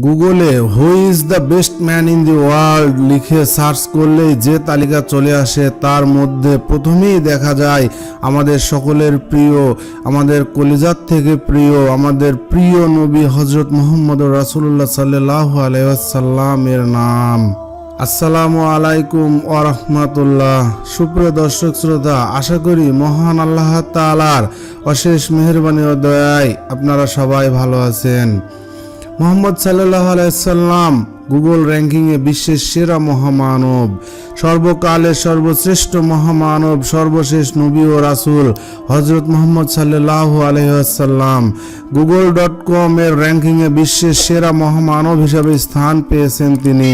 গুগলে who is the best man in the world লিখে search করলেই যে তালিকা চলে আসে তার মধ্যে প্রথমেই দেখা যায় আমাদের সকলের প্রিয়, আমাদের কলিজার থেকে প্রিয়, আমাদের প্রিয় নবী হজরত মোহাম্মদ রাসুল্লাহ সাল্লাহ আলাইসাল্লামের নাম। আসসালামু আলাইকুম ওরহমতুল্লাহ সুপ্রিয় দর্শক শ্রোতা, আশা করি মহান আল্লাহ তালার অশেষ মেহরবানি ও দয়ায় আপনারা সবাই ভালো আছেন। মোহাম্মদ সাল্লাহ আলাইসাল্লাম গুগল র্যাঙ্কিংয়ে বিশ্বের সেরা মহামানব সর্বকালের সর্বশ্রেষ্ঠ মহামানব, সর্বশেষ নবী ও রাসুল হজরত মোহাম্মদ সাল্লাহ আলহাম গুগল ডট কম এর র্যাঙ্কিংয়ে বিশ্বের সেরা মহামানব হিসাবে স্থান পেয়েছেন তিনি।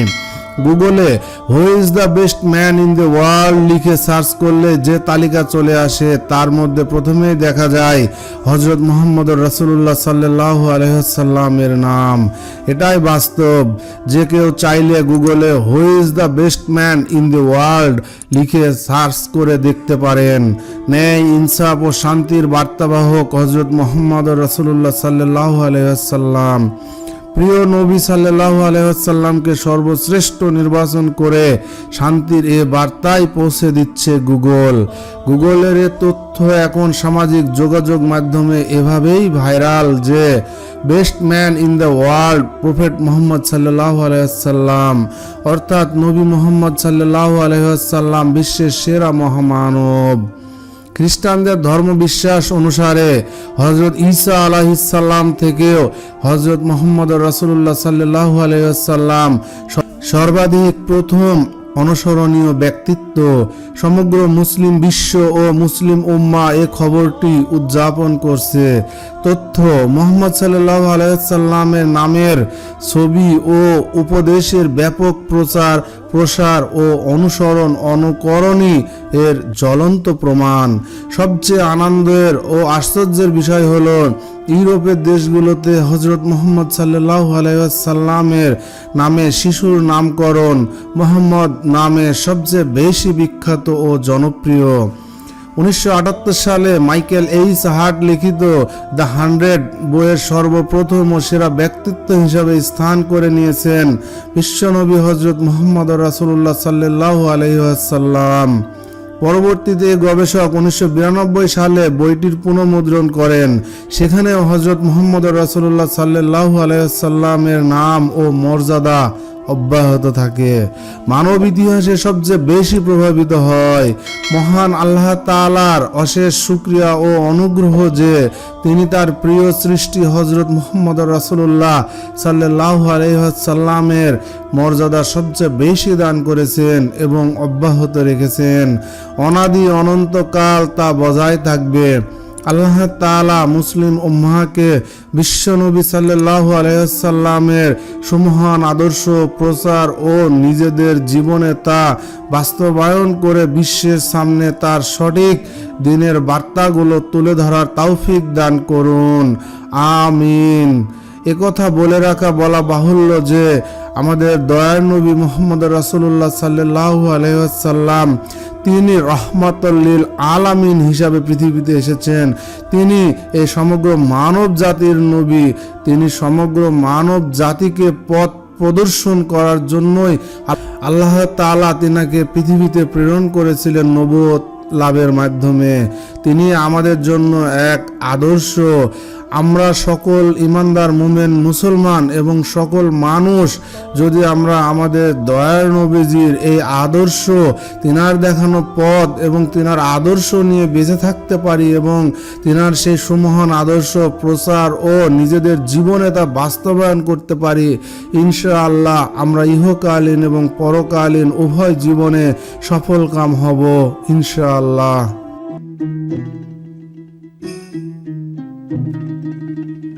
গুগলে who is the best man in the world লিখে সার্চ করলে যে তালিকা চলে আসে, তার মধ্যে প্রথমেই দেখা যায় হজরত মোহাম্মদ রসুল্লাহ সাল্লাহ আলহাসাল্লামের নাম। এটাই বাস্তব। যে কেউ চাইলে গুগলে who is the best man in the world লিখে সার্চ করে দেখতে পারেন। ন্যায়, ইনসাফ ও শান্তির বার্তাবাহক হজরত মোহাম্মদ রসুল্লাহ সাল্লাহ আলহাসাল্লাম প্রিয় নবী সাল্লাহ আলহামকে সর্বশ্রেষ্ঠ নির্বাচন করে শান্তির এ বার্তায় পৌঁছে দিচ্ছে গুগল। গুগলের এ তথ্য এখন সামাজিক যোগাযোগ মাধ্যমে এভাবেই ভাইরাল যে, best man in the world, prophet Mohammad সাল্লাহ আলহাম অর্থাৎ নবী মোহাম্মদ সাল্লাহ আলহাম বিশ্বের সেরা মহামানব। খ্রিস্টানদের ধর্মবিশ্বাস অনুসারে হজরত ঈসা আলাহিসাল্লাম থেকেও হজরত মোহাম্মদ রসুল্লাহ সাল্লাহ আলাইসাল্লাম সর্বাধিক প্রথম অনুসরণীয় ব্যক্তিত্ব। সমগ্র মুসলিম বিশ্ব ও মুসলিম উম্মা এ খবরটি উদযাপন করছে। তথ্য, মোহাম্মদ সাল্লাহ আলাইসাল্লামের নামের ছবি ও উপদেশের ব্যাপক প্রচার প্রসার ও অনুসরণ অনুকরণই এর জ্বলন্ত প্রমাণ। সবচেয়ে আনন্দের ও আশ্চর্যের বিষয় হল, ইউরোপের দেশগুলোতে হজরত মোহাম্মদ সাল্লাহ আলাইসাল্লামের নামে শিশুর নামকরণ মোহাম্মদ নামে সবচেয়ে বেশি বিখ্যাত ও জনপ্রিয়। উনিশশো আটাত্তর সালে মাইকেল এইস হার্ট লিখিত দ্য হান্ড্রেড বইয়ের সর্বপ্রথম ও সেরা ব্যক্তিত্ব হিসাবে স্থান করে নিয়েছেন বিশ্বনবী হজরত মোহাম্মদ রাসুল্লাহ সাল্লাহ আলহিহাসাল্লাম পরবর্তীতে গবেষক উনিশশো বিরানব্বই সালে বইটির পুনর্মুদ্রণ করেন। সেখানে হজরত মোহাম্মদ রাসুল্লাহ সাল্লাহ আলাইসাল্লামের নাম ও মর্যাদা অব্যাহত থাকে। মানব ইতিহাসে সবচেয়ে বেশি প্রভাবিত হয় মহান আল্লাহ তালার অশেষ শুক্রিয়া ও অনুগ্রহ যে তিনি তার প্রিয় সৃষ্টি হজরত মোহাম্মদ রাসুল্লাহ সাল্লাহ আলহাসাল্লামের মর্যাদা সবচেয়ে বেশি দান করেছেন এবং অব্যাহত রেখেছেন। অনাদি অনন্তকাল তা বজায় থাকবে। আল্লাহ তালা মুসলিম উম্মাকে বিশ্বনবী সাল্লাহ আলাইসাল্লামের সুমহান আদর্শ, প্রচার ও নিজেদের জীবনে তা বাস্তবায়ন করে বিশ্বের সামনে তার সঠিক দিনের বার্তাগুলো তুলে ধরার তৌফিক দান করুন। আমিন। একথা বলে রাখা বলা বাহুল্য যে, আমাদের দয়ার নবী মোহাম্মদ রাসুল্লাহ সাল্লাহ আলহাম তিনি রহমতল্লিল আলামিন হিসাবে পৃথিবীতে এসেছেন। তিনি এই সমগ্র মানব জাতির নবী। তিনি সমগ্র মানব জাতিকে পথ প্রদর্শন করার জন্যই আল্লাহ তালা তিনাকে পৃথিবীতে প্রেরণ করেছিলেন নবত লাভের মাধ্যমে। তিনি আমাদের জন্য এক আদর্শ। আমরা সকল ইমানদার মুমেন মুসলমান এবং সকল মানুষ, যদি আমরা আমাদের দয়াল নবীজির এই আদর্শ, তিনার দেখানো পথ এবং তিনার আদর্শ নিয়ে বেঁচে থাকতে পারি এবং তিনার সেই সুমহান আদর্শ প্রচার ও নিজেদের জীবনে তা বাস্তবায়ন করতে পারি, ইনশাআল্লাহ আমরা ইহকালীন এবং পরকালীন উভয় জীবনে সফল কাম হব, ইনশাআল্লাহ। Música